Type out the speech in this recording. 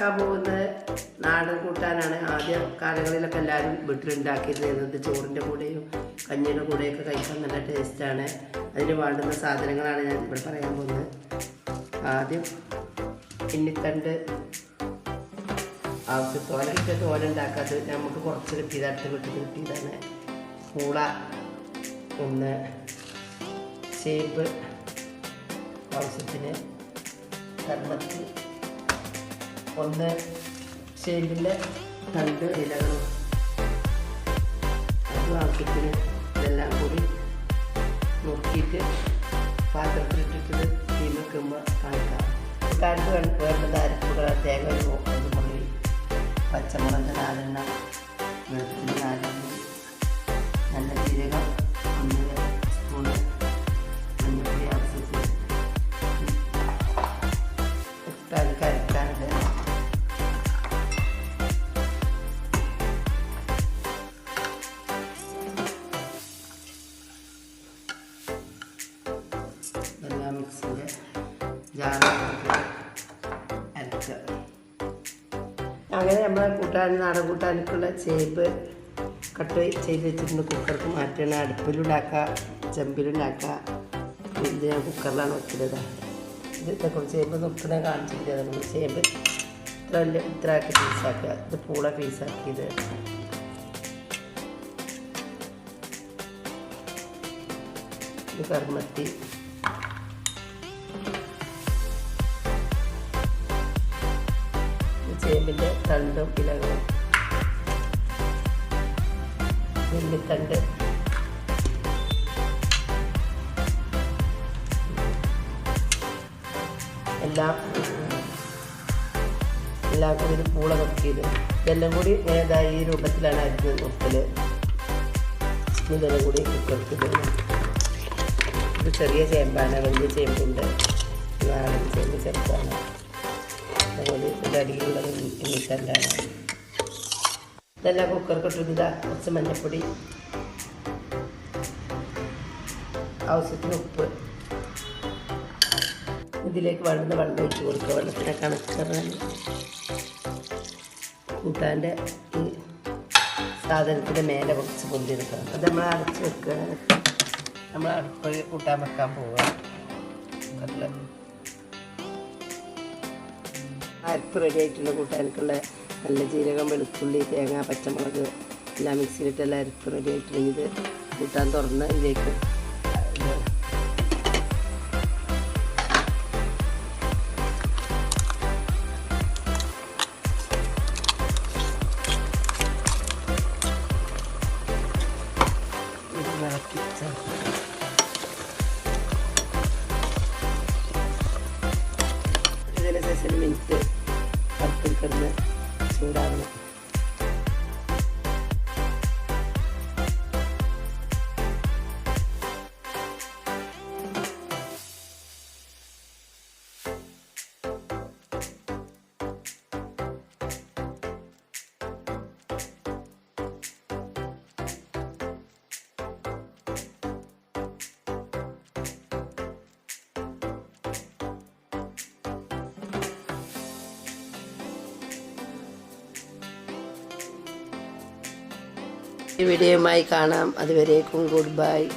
ഉണ്ടാക്കാൻ പോകുന്നത് നാടൻ കൂട്ടാനാണ് ആദ്യ കാലങ്ങളിലൊക്കെ എല്ലാവരും വീട്ടിലുണ്ടാക്കിയിരുന്നത് ചോറിന്റെ കൂടെയും കഞ്ഞിയുടെ കൂടെയൊക്കെ കഴിക്കാൻ നല്ല ടേസ്റ്റാണ്. അതിന് വേണ്ടുന്ന സാധനങ്ങളാണ് ഞാൻ ഇവിടെ പറയാൻ പോകുന്നത്. ആദ്യം ഇന്നിത്തണ്ട് ആവശ്യത്തോലെ കിട്ടിയ തോല ഉണ്ടാക്കാത്തത് നമുക്ക് കുറച്ച് കിട്ടിയതായിട്ട് വീട്ടിൽ കിട്ടിയതാണ്. പൂള ഒന്ന് ചേപ്പ് ആവശ്യത്തിന് കർമ്മത്തി ഒന്ന് ചേമ്പിന്റെ തണ്ട് ഇലകളും ആവശ്യത്തിന് ഇതെല്ലാം കൂടി നോക്കിയിട്ട് പാത്രത്തിലിട്ടിട്ട് തീ വെക്കുമ്പോൾ കാണിക്കാം. കാലത്ത് വേണ്ടത് അരപ്പുകൾ തേങ്ങ ഒരു മുറി പച്ചമുളക് നാലെണ്ണം വെളുത്തുള്ളി നാലെണ്ണം നല്ല ജീരകം എല്ലാം മിക്സിന്റെ ജാറിലേക്ക് അരക്കുക അങ്ങനെ നമ്മൾ കൂട്ടാൻ നാടൻ കൂട്ടാനൊക്കെയുള്ള ചേമ്പ് കട്ട് ചെയ്ത് വെച്ചിട്ടുണ്ട്. കുക്കർക്ക് മാറ്റണം. അടുപ്പിലുണ്ടാക്കുക ചെമ്പിലുണ്ടാക്കുക. ഇത് ഞാൻ കുക്കറിലാണ് വെക്കുന്നത്. ഇത് കുറച്ച് ചേമ്പ് നിർത്തണ കാണിച്ചിട്ടില്ല നമ്മൾ ചേമ്പ് ഇത്ര വലിയ ഇത്ര ആക്കി പീസാക്കുക. ഇത് പൂള പീസാക്കിയത്. ഇത് കർമ്മത്തി ചേമ്പിന്റെ തണ്ടും ഇലകളും. നെല്ലിത്തണ്ട് എല്ലാം എല്ലാം കൂടി ഒരു പൂള നോക്കിയത് ഇതെല്ലാം കൂടി ഏതാ ഈ രൂപത്തിലാണ് അരിഞ്ഞത് നോക്കൽ ഇതെല്ലാം കൂടി കുക്കർക്ക് ഇത് ചെറിയ ചേമ്പാണ് വലിയ ചേമ്പുണ്ട്. ചേമ്പ് ചെറുതാണ്. അതുപോലെ ഇതിന്റെ അടിയിലുള്ളത് ഇന്നിട്ടെല്ലാം ഇതെല്ലാം കുക്കർക്ക് ഇട്ടിട്ട് കുറച്ച് മഞ്ഞൾപ്പൊടി ആവശ്യത്തിന് ഉപ്പ്. ഇതിലേക്ക് വെള്ളം വെള്ളം ഒഴിച്ച് കൊടുക്കുക. വെള്ളത്തിനെ കണക്കറാൻ കൂട്ടാന്റെ ഈ സാധനത്തിന്റെ മേലെ കുറച്ച് പൊന്തി എടുക്കുക അത് നമ്മൾ അടച്ച് വെക്കുക. നമ്മൾ അടുപ്പ് കൂട്ടാൻ വെക്കാൻ പോവുക കുക്കറിൽ അരപ്പ് റെഡി ആയിട്ടുള്ള കൂട്ടാനൊക്കെയുള്ള നല്ല ജീരകം വെളുത്തുള്ളി തേങ്ങ പച്ചമുളക് എല്ലാം മിക്സിയിലിട്ടെല്ലാം അരപ്പ് റെഡി ഇത് കൂട്ടാൻ തുറന്ന് ഇതിലേക്ക് ശേഷം മിനിറ്റ് കിടന്ന് ചൂടാവണം. വീഡിയോയുമായി കാണാം. അതുവരേക്കും ഗുഡ് ബൈ.